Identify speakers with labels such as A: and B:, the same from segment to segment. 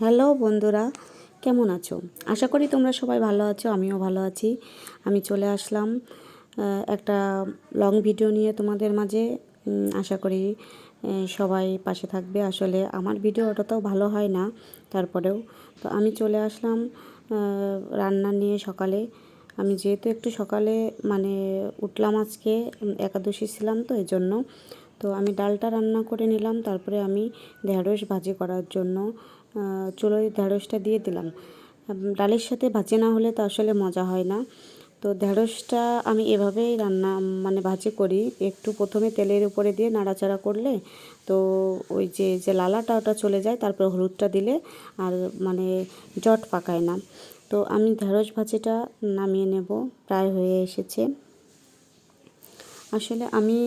A: Hello বন্ধুরা, কেমন আছো? আশা করি তোমরা সবাই ভালো আছো, আমিও ভালো আছি। আমি চলে আসলাম একটা লং ভিডিও নিয়ে তোমাদের মাঝে। আশা করি সবাই পাশে থাকবে। আসলে আমার ভিডিও অতটাও ভালো হয় না, তারপরেও। তো আমি চলে আসলাম রান্না নিয়ে সকালে। আমি যেহেতু একটু সকালে মানে উঠলাম আজকে একাদশী ছিলাম তো এই জন্য তো আমি ডালটা রান্না করে নিলাম, তারপরে আমি ঢেঁড়স ভাজি করার জন্য চুলোয় ঢেঁড়সটা দিয়ে দিলাম। ডালের সাথে ভাজি না হলে তো আসলে মজা হয় না। তো ঢেঁড়সটা আমি এভাবেই রান্না মানে ভাজি করি। একটু প্রথমে তেলের উপরে দিয়ে নাড়াচাড়া করলে তো ওই যে যে লালাটা ওটা চলে যায়, তারপর হলুদটা দিলে আর মানে জট পাকায় না। তো আমি ঢেঁড়স ভাজিটা নামিয়ে নেব, প্রায় হয়ে এসেছে। আসলে আমি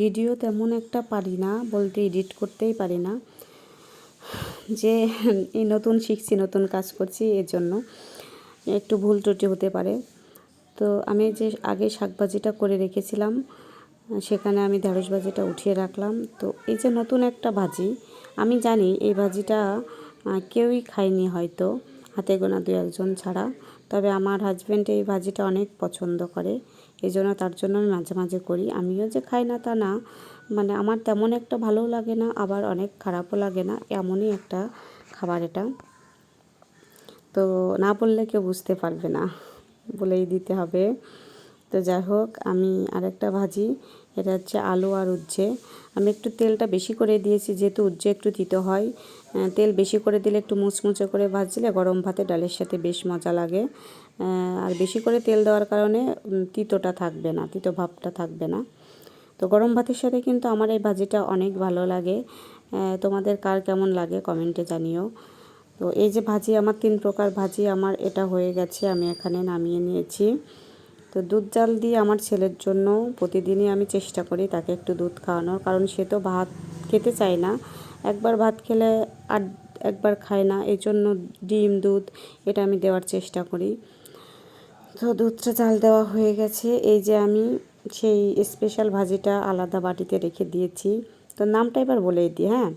A: ভিডিও তেমন একটা পারি না, বলতে এডিট করতেই পারি না। যে এই নতুন শিখছি, নতুন কাজ করছি এর জন্য। একটু ভুল ত্রুটি হতে পারে। তো আমি যে আগে শাকভাজিটা করে রেখেছিলাম, সেখানে আমি ঢেঁড়স ভাজিটা উঠিয়ে রাখলাম। তো এই যে নতুন একটা ভাজি, আমি জানি এই ভাজিটা কেউই খায়নি হয়তো, হাতে গোনা দু একজন ছাড়া। তবে আমার হাজব্যান্ড এই ভাজিটা অনেক পছন্দ করে। এই জন্য তার জন্য আমি মাঝে মাঝে করি। আমিও যে খাই না তা না। মানে আমার তেমন একটা ভালোও লাগে না, আবার অনেক খারাপও লাগে না। এমনই একটা খাবার এটা। তো না বললে কেউ বুঝতে পারবে না। বলেই দিতে হবে। তো যাই হোক, আমি আরেকটা ভাজি এটা হচ্ছে আলু আর উচ্ছে। আমি একটু তেলটা বেশি করে দিয়েছি, যেহেতু উচ্ছে একটু তিতো হয়। তেল বেশি করে দিলে একটু মুচমুচে করে ভাজলে গরম ভাতে ডালের সাথে বেশ মজা লাগে। আর বেশি করে তেল দেওয়ার কারণে তিতোটা থাকবে না, তিতো ভাবটা থাকবে না। তো গরম ভাতের সাথে কিন্তু আমার এই ভাজিটা অনেক ভালো লাগে। তোমাদের কার কেমন লাগে কমেন্টে জানিও। তো এই যে ভাজি, আমার তিন প্রকার ভাজি, আমার এটা হয়ে গেছে, আমি এখানে নামিয়ে নিয়েছি। তো দুধ জাল দিয়ে আমার ছেলের জন্য প্রতিদিনই আমি চেষ্টা করি তাকে একটু দুধ খাওয়ানোর। কারণ সে তো ভাত খেতে চায় না। একবার ভাত খেলে আর একবার খায় না। এই জন্য ডিম, দুধ এটা আমি দেওয়ার চেষ্টা করি। তো দুধটা চাল দেওয়া হয়ে গেছে। এই যে আমি সেই স্পেশাল ভাজিটা আলাদা বাটিতে রেখে দিয়েছি। তো নামটা এবার বলেই দিই হ্যাঁ?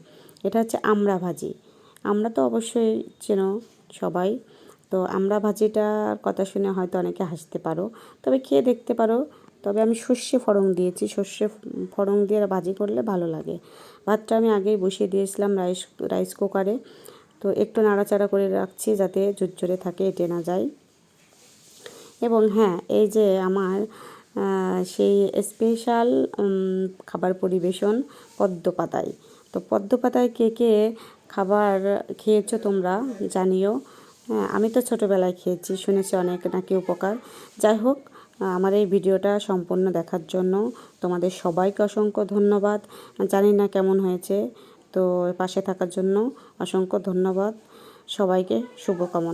A: এটা হচ্ছে আমরা ভাজি। আমরা তো অবশ্যই চেনো সবাই। তো আমরা ভাজিটার কথা শুনে হয়তো অনেকে হাসতে পারো। তবে খেয়ে দেখতে পারো। তবে আমি সর্ষে ফড়ং দিয়েছি। সর্ষে ফড়ং দিয়ে ভাজি করলে ভালো লাগে। ভাতটা আমি আগেই বসিয়ে দিয়েছিলাম রাইস রাইস কুকারে। তো একটু নাড়াচাড়া করে রাখছি যাতে ঝুরঝুরে থাকে, এটে না যায়। এবং হ্যাঁ এই যে আমার সেই স্পেশাল খাবার পরিবেশন পদ্ম পাতায়। তো পদ্ম পাতায় কে কে খাবার খেয়েছো তোমরা জানিও। হ্যাঁ আমি তো ছোটোবেলায় খেয়েছি, শুনেছি অনেক নাকি উপকার। যাই হোক, আমার এই ভিডিওটা সম্পূর্ণ দেখার জন্য তোমাদের সবাইকে অসংখ্য ধন্যবাদ। জানি না কেমন হয়েছে, তো পাশে থাকার জন্য অসংখ্য ধন্যবাদ। সবাইকে শুভকামনা।